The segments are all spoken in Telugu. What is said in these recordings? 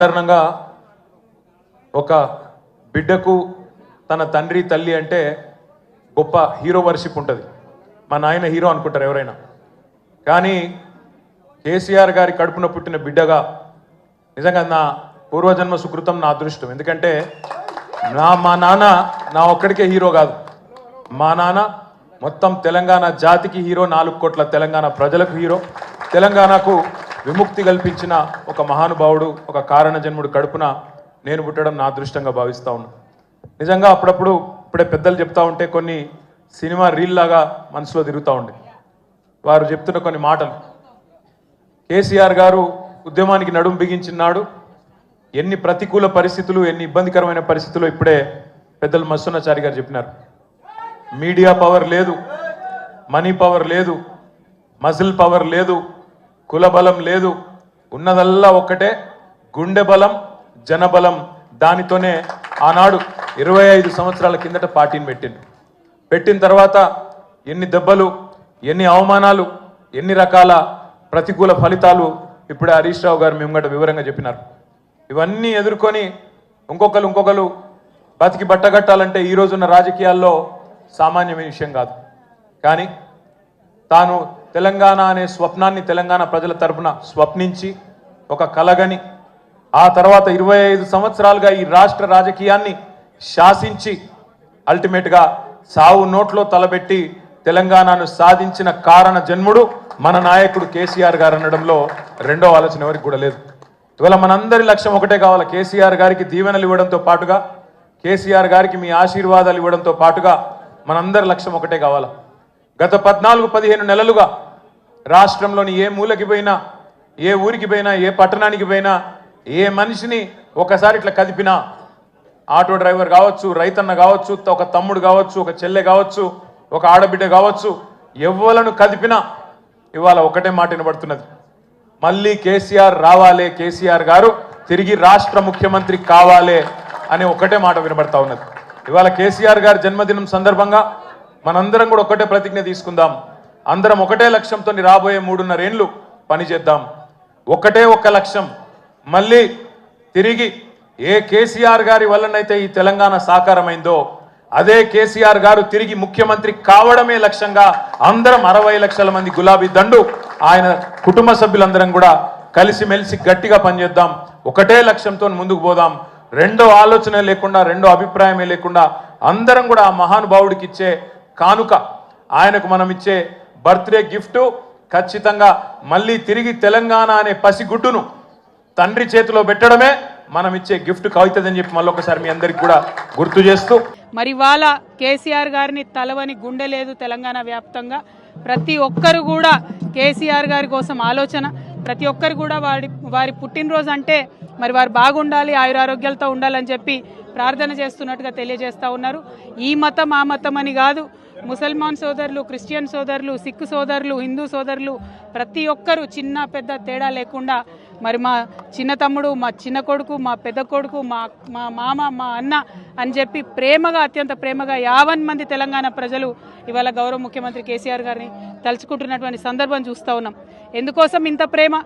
సాధారణంగా ఒక బిడ్డకు తన తండ్రి తల్లి అంటే గొప్ప హీరో వర్షిప్ ఉంటుంది. మా నాయన హీరో అనుకుంటారు ఎవరైనా. కానీ కేసీఆర్ గారి కడుపున పుట్టిన బిడ్డగా నిజంగా నా పూర్వజన్మ సుకృతం నా అదృష్టం. ఎందుకంటే నా మా నాన్న నా ఒక్కడికే హీరో కాదు. మా నాన్న మొత్తం తెలంగాణ జాతికి హీరో నాలుగు కోట్ల తెలంగాణ ప్రజలకు హీరో. తెలంగాణకు విముక్తి కల్పించిన ఒక మహానుభావుడు ఒక కారణ జన్ముడు కడుపున నేను పుట్టడం నా అదృష్టంగా భావిస్తా ఉన్నాను నిజంగా అప్పుడప్పుడు ఇప్పుడే పెద్దలు చెప్తా ఉంటే కొన్ని సినిమా రీల్ లాగా మనసులో తిరుగుతూ ఉండే. వారు చెప్తున్న కొన్ని మాటలు. కేసీఆర్ గారు ఉద్యమానికి నడుం బిగించినాడు ఎన్ని ప్రతికూల పరిస్థితులు ఎన్ని ఇబ్బందికరమైన పరిస్థితులు ఇప్పుడే పెద్దలు మస్సున్నచారి గారు చెప్పినారు. మీడియా పవర్ లేదు మనీ పవర్ లేదు మజిల్ పవర్ లేదు కుల బలం లేదు. ఉన్నదల్లా ఒక్కటే గుండె బలం జనబలం దానితోనే ఆనాడు ఇరవై ఐదు సంవత్సరాల కిందట పార్టీని పెట్టిండు పెట్టిన తర్వాత ఎన్ని దెబ్బలు ఎన్ని అవమానాలు ఎన్ని రకాల ప్రతికూల ఫలితాలు ఇప్పుడే హరీష్ రావు గారు మేము వివరంగా చెప్పినారు. ఇవన్నీ ఎదుర్కొని ఇంకొకరు ఇంకొకరు బతికి బట్టగట్టాలంటే ఈ రోజున్న రాజకీయాల్లో సామాన్యమైన విషయం కాదు. కానీ తాను తెలంగాణ అనే స్వప్నాన్ని తెలంగాణ ప్రజల తరపున స్వప్నించి ఒక కలగని ఆ తర్వాత ఇరవై ఐదు సంవత్సరాలుగా ఈ రాష్ట్ర రాజకీయాన్ని శాసించి అల్టిమేట్గా సావు నోట్లో తలబెట్టి తెలంగాణను సాధించిన కారణ జన్ముడు మన నాయకుడు కేసీఆర్ గారు అనడంలో రెండో ఆలోచన ఎవరికి కూడా లేదు. ఇవాళ మనందరి లక్ష్యం ఒకటే కావాలి కేసీఆర్ గారికి దీవెనలు ఇవ్వడంతో పాటుగా కేసీఆర్ గారికి మీ ఆశీర్వాదాలు ఇవ్వడంతో పాటుగా మనందరి లక్ష్యం ఒకటే కావాలా. గత పద్నాలుగు పదిహేను నెలలుగా రాష్ట్రంలోని ఏ మూలకి పోయినా ఏ ఊరికి పోయినా ఏ పట్టణానికి పోయినా ఏ మనిషిని ఒకసారి ఇట్లా కదిపినా ఆటో డ్రైవర్ కావచ్చు రైతన్న కావచ్చు ఒక తమ్ముడు కావచ్చు ఒక చెల్లె కావచ్చు ఒక ఆడబిడ్డ కావచ్చు ఎవ్వలను కదిపినా ఇవాళ ఒకటే మాట వినబడుతున్నది. మళ్ళీ కేసీఆర్ రావాలే కేసీఆర్ గారు తిరిగి రాష్ట్ర ముఖ్యమంత్రి కావాలే అనే ఒకటే మాట వినబడతా ఉన్నది. ఇవాళ కేసీఆర్ గారి జన్మదినం సందర్భంగా మనందరం కూడా ఒకటే ప్రతిజ్ఞ తీసుకుందాం. అందరం ఒకటే లక్ష్యంతో రాబోయే మూడున్నరేండ్లు పనిచేద్దాం ఒకటే ఒక్క లక్ష్యం. మళ్ళీ తిరిగి ఏ కేసీఆర్ గారి వల్లనైతే ఈ తెలంగాణ సాకారమైందో అదే కేసీఆర్ గారు తిరిగి ముఖ్యమంత్రి కావడమే లక్ష్యంగా అందరం అరవై లక్షల మంది గులాబీ దండు ఆయన కుటుంబ సభ్యులందరం కూడా కలిసిమెలిసి గట్టిగా పనిచేద్దాం. ఒకటే లక్ష్యంతో ముందుకు పోదాం. రెండో ఆలోచన లేకుండా రెండో అభిప్రాయమే లేకుండా అందరం కూడా ఆ మహానుభావుడికి ఇచ్చే కానుక ఆయనకు మనం ఇచ్చే బర్త్డే గిఫ్ట్ ఖచ్చితంగా మళ్ళీ తిరిగి తెలంగాణ అనే పసిగుడ్డును తండ్రి చేతిలో పెట్టడమే మనం ఇచ్చే గిఫ్ట్ కవుతుందని చెప్పి మళ్ళొకసారి మీ అందరికి కూడా గుర్తు చేస్తూ. మరి వాళ్ళ కేసీఆర్ గారిని తలవని గుండె లేదు తెలంగాణ వ్యాప్తంగా. ప్రతి ఒక్కరు కూడా కేసీఆర్ గారి కోసం ఆలోచన. ప్రతి ఒక్కరు కూడా వారి వారి పుట్టినరోజు అంటే మరి వారు బాగుండాలి ఆయురారోగ్యాలతో ఉండాలని చెప్పి ప్రార్థన చేస్తున్నట్టుగా తెలియజేస్తూ ఉన్నారు. ఈ మతం ఆ మతం అని కాదు. ముసల్మాన్ సోదరులు క్రిస్టియన్ సోదరులు సిక్ సోదరులు హిందూ సోదరులు ప్రతి ఒక్కరు చిన్న పెద్ద తేడా లేకుండా మరి మా చిన్న తమ్ముడు మా చిన్న కొడుకు మా పెద్ద కొడుకు మా మా మామ మా అన్న అని చెప్పి ప్రేమగా అత్యంత ప్రేమగా యావన్ మంది తెలంగాణ ప్రజలు ఇవాళ గౌరవ ముఖ్యమంత్రి కేసీఆర్ గారిని తలుచుకుంటున్నటువంటి సందర్భం చూస్తూ ఉన్నాం. ఎందుకోసం ఇంత ప్రేమ?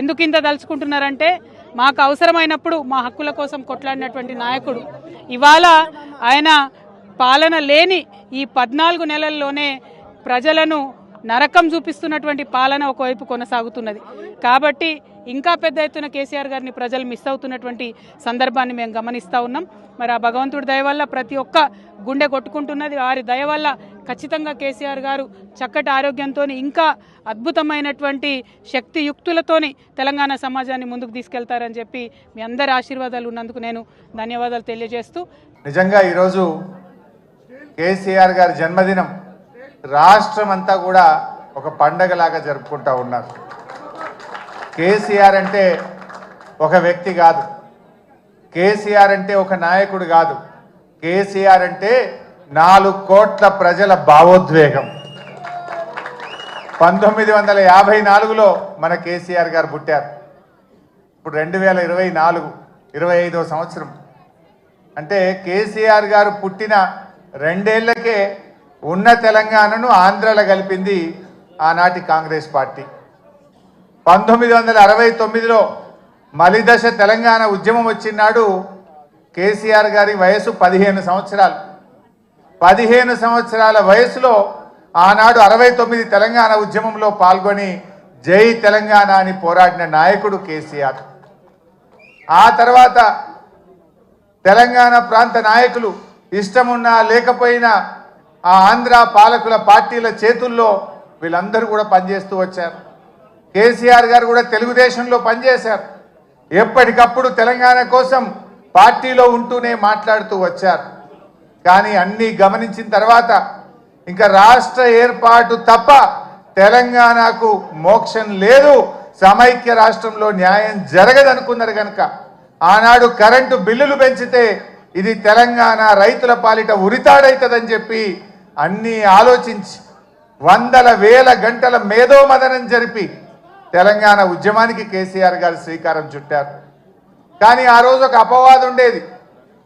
ఎందుకు ఇంత తలుచుకుంటున్నారంటే మాకు అవసరమైనప్పుడు మా హక్కుల కోసం కొట్లాడినటువంటి నాయకుడు. ఇవాళ ఆయన పాలన లేని ఈ పద్నాలుగు నెలల్లోనే ప్రజలను నరకం చూపిస్తున్నటువంటి పాలన ఒకవైపు కొనసాగుతున్నది. కాబట్టి ఇంకా పెద్ద ఎత్తున కేసీఆర్ గారిని ప్రజలు మిస్ అవుతున్నటువంటి సందర్భాన్ని మేము గమనిస్తూ ఉన్నాం. మరి ఆ భగవంతుడి దయ వల్ల ప్రతి ఒక్క గుండె కొట్టుకుంటున్నది. వారి దయ వల్ల ఖచ్చితంగా కేసీఆర్ గారు చక్కటి ఆరోగ్యంతో ఇంకా అద్భుతమైనటువంటి శక్తియుక్తులతోని తెలంగాణ సమాజాన్ని ముందుకు తీసుకెళ్తారని చెప్పి మీ అందరి ఆశీర్వాదాలు ఉన్నందుకు నేను ధన్యవాదాలు తెలియజేస్తూ నిజంగా ఈరోజు కేసీఆర్ గారి జన్మదినం రాష్ట్రం అంతా కూడా ఒక పండగలాగా జరుపుకుంటా ఉన్నారు. కేసీఆర్ అంటే ఒక వ్యక్తి కాదు. కేసీఆర్ అంటే ఒక నాయకుడు కాదు. కేసీఆర్ అంటే నాలుగు కోట్ల ప్రజల భావోద్వేగం. పంతొమ్మిది వందల యాభై నాలుగులో మన కేసీఆర్ గారు పుట్టారు. ఇప్పుడు రెండు వేల ఇరవై నాలుగు ఇరవై ఐదో సంవత్సరం. అంటే కేసీఆర్ గారు పుట్టిన రెండేళ్ళకే ఉన్న తెలంగాణను ఆంధ్రలో కలిపింది ఆనాటి కాంగ్రెస్ పార్టీ. పంతొమ్మిది వందల అరవై తొమ్మిదిలో మలిదశ తెలంగాణ ఉద్యమం వచ్చినాడు కేసీఆర్ గారి వయసు పదిహేను సంవత్సరాలు. పదిహేను సంవత్సరాల వయసులో ఆనాడు అరవై తొమ్మిది తెలంగాణ ఉద్యమంలో పాల్గొని జై తెలంగాణ అని పోరాడిన నాయకుడు కేసీఆర్. ఆ తర్వాత తెలంగాణ ప్రాంత నాయకులు ఇష్టమున్నా లేకపోయినా ఆ ఆంధ్ర పాలకుల పార్టీల చేతుల్లో వీళ్ళందరూ కూడా పనిచేస్తూ వచ్చారు. కేసీఆర్ గారు కూడా తెలుగుదేశంలో పనిచేశారు. ఎప్పటికప్పుడు తెలంగాణ కోసం పార్టీలో ఉంటూనే మాట్లాడుతూ వచ్చారు. కానీ అన్నీ గమనించిన తర్వాత ఇంకా రాష్ట్ర ఏర్పాటు తప్ప తెలంగాణకు మోక్షం లేదు. సమైక్య రాష్ట్రంలో న్యాయం జరగదనుకున్నారు కనుక ఆనాడు కరెంటు బిల్లులు పెంచితే ఇది తెలంగాణ రైతుల పాలిట ఉరితాడైతుందని చెప్పి అన్నీ ఆలోచించి వందల వేల గంటల మేధోమదనం జరిపి తెలంగాణ ఉద్యమానికి కేసీఆర్ గారు శ్రీకారం చుట్టారు. కానీ ఆ రోజు ఒక అపవాదం ఉండేది.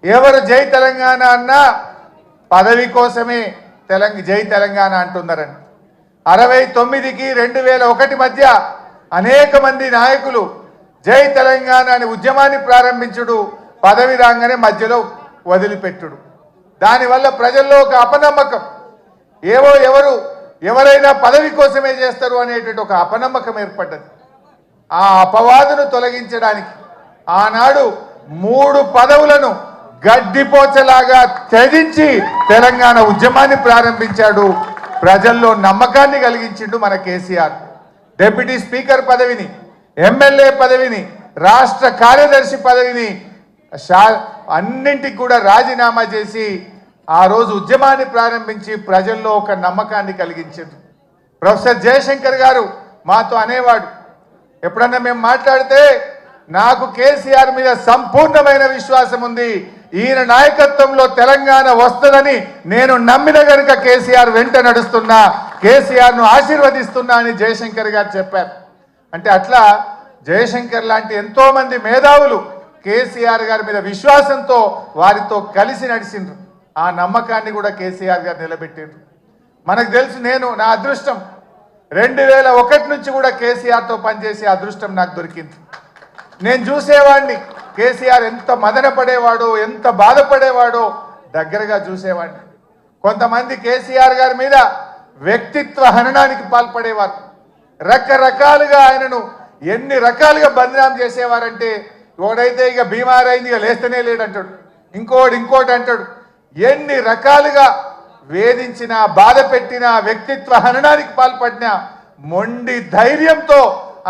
ఎవరు జై తెలంగాణ అన్నా పదవి కోసమే తెలంగ జై తెలంగాణ అంటున్నారని. అరవై తొమ్మిదికి రెండు వేల ఒకటి మధ్య అనేక మంది నాయకులు జై తెలంగాణ అని ఉద్యమాన్ని ప్రారంభించుడు పదవి రాగానే మధ్యలో వదిలిపెట్టుడు. దానివల్ల ప్రజల్లో ఒక అపనమ్మకం. ఏవో ఎవరు ఎవరైనా పదవి కోసమే చేస్తారు అనేటువంటి ఒక అపనమ్మకం ఏర్పడ్డది. ఆ అపవాదును తొలగించడానికి ఆనాడు మూడు పదవులను గడ్డిపోచలాగా త్యజించి తెలంగాణ ఉద్యమాన్ని ప్రారంభించాడు. ప్రజల్లో నమ్మకాన్ని కలిగించిండు మన కేసీఆర్. డెప్యూటీ స్పీకర్ పదవిని ఎమ్మెల్యే పదవిని రాష్ట్ర కార్యదర్శి పదవిని షా అన్నింటికి కూడా రాజీనామా చేసి ఆ రోజు ఉద్యమాన్ని ప్రారంభించి ప్రజల్లో ఒక నమ్మకాన్ని కలిగించారు ప్రొఫెసర్ జయశంకర్ గారు మాతో అనేవాడు ఎప్పుడన్నా మేము మాట్లాడితే నాకు కేసీఆర్ మీద సంపూర్ణమైన విశ్వాసం ఉంది. ఈయన నాయకత్వంలో తెలంగాణ వస్తుందని నేను నమ్మిన గనుక కేసీఆర్ వెంట నడుస్తున్నా కేసీఆర్ను ఆశీర్వదిస్తున్నా అని జయశంకర్ గారు చెప్పారు. అంటే అట్లా జయశంకర్ లాంటి ఎంతో మంది మేధావులు కేసీఆర్ గారి మీద విశ్వాసంతో వారితో కలిసి నడిచిండ్రు ఆ నమ్మకాన్ని కూడా కేసీఆర్ గారు నిలబెట్టిండ్రు. మనకు తెలుసు నేను నా అదృష్టం. రెండు వేల ఒకటి నుంచి కూడా కేసీఆర్తో పనిచేసే అదృష్టం నాకు దొరికింది. నేను చూసేవాడిని కేసీఆర్ ఎంత మదన పడేవాడో ఎంత బాధపడేవాడో దగ్గరగా చూసేవాడిని కొంతమంది కేసీఆర్ గారి మీద వ్యక్తిత్వ హననానికి పాల్పడేవారు. రకరకాలుగా ఆయనను ఎన్ని రకాలుగా బదనాం చేసేవారంటే ఒకడైతే ఇక బీమార్ అయింది ఇక లేస్తేనే లేడంటాడు. ఇంకోటి ఇంకోటి అంటాడు. ఎన్ని రకాలుగా వేధించిన బాధ పెట్టిన వ్యక్తిత్వ హననానికి పాల్పడిన మొండి ధైర్యంతో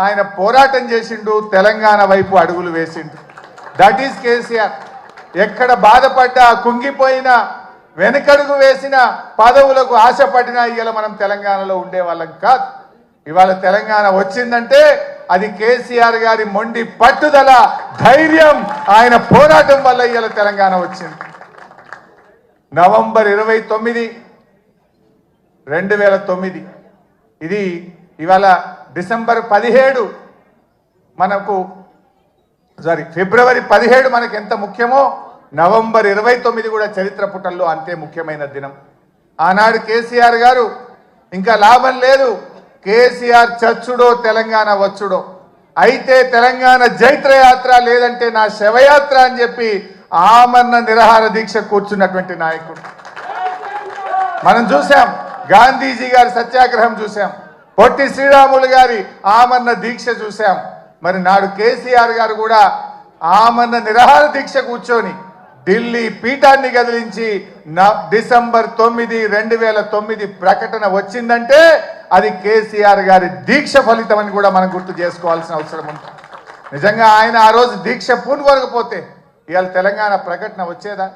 ఆయన పోరాటం చేసిండు తెలంగాణ వైపు అడుగులు వేసిండు. That is KCR. ఎక్కడ బాధపడ్డా కుంగిపోయినా వెనకడుగు వేసిన పదవులకు ఆశపడినా ఇవాళ మనం తెలంగాణలో ఉండే వాళ్ళం కాదు. ఇవాళ తెలంగాణ వచ్చిందంటే అది కేసీఆర్ గారి మొండి పట్టుదల ధైర్యం ఆయన పోరాటం వల్ల ఇవాళ తెలంగాణ వచ్చింది. నవంబర్ ఇరవై తొమ్మిది రెండు వేల తొమ్మిది. ఇది ఇవాళ డిసెంబర్ పదిహేడు మనకు సారీ ఫిబ్రవరి పదిహేడు మనకు ఎంత ముఖ్యమో నవంబర్ ఇరవై తొమ్మిది కూడా చరిత్ర పుటల్లో అంతే ముఖ్యమైన దినం. ఆనాడు కేసీఆర్ గారు ఇంకా లాభం లేదు కేసీఆర్ చచ్చుడో తెలంగాణ వచ్చుడో. అయితే తెలంగాణ జైత్రయాత్ర లేదంటే నా శవయాత్ర అని చెప్పి ఆమరణ నిరహార దీక్ష కూర్చున్నటువంటి నాయకుడు. మనం చూసాం గాంధీజీ గారి సత్యాగ్రహం చూసాం పొట్టి శ్రీరాములు గారి ఆమరణ దీక్ష చూసాం మరి నాడు కేసీఆర్ గారు కూడా ఆమరణ నిరహార దీక్ష కూర్చొని ఢిల్లీ పీఠాన్ని కదిలించి డిసెంబర్ తొమ్మిది రెండు వేల తొమ్మిది ప్రకటన వచ్చిందంటే అది కేసీఆర్ గారి దీక్ష ఫలితం అని కూడా మనం గుర్తు చేసుకోవాల్సిన అవసరం ఉంది నిజంగా ఆయన ఆ రోజు దీక్ష పూనుకోనకపోతే ఇవాళ తెలంగాణ ప్రకటన వచ్చేదా?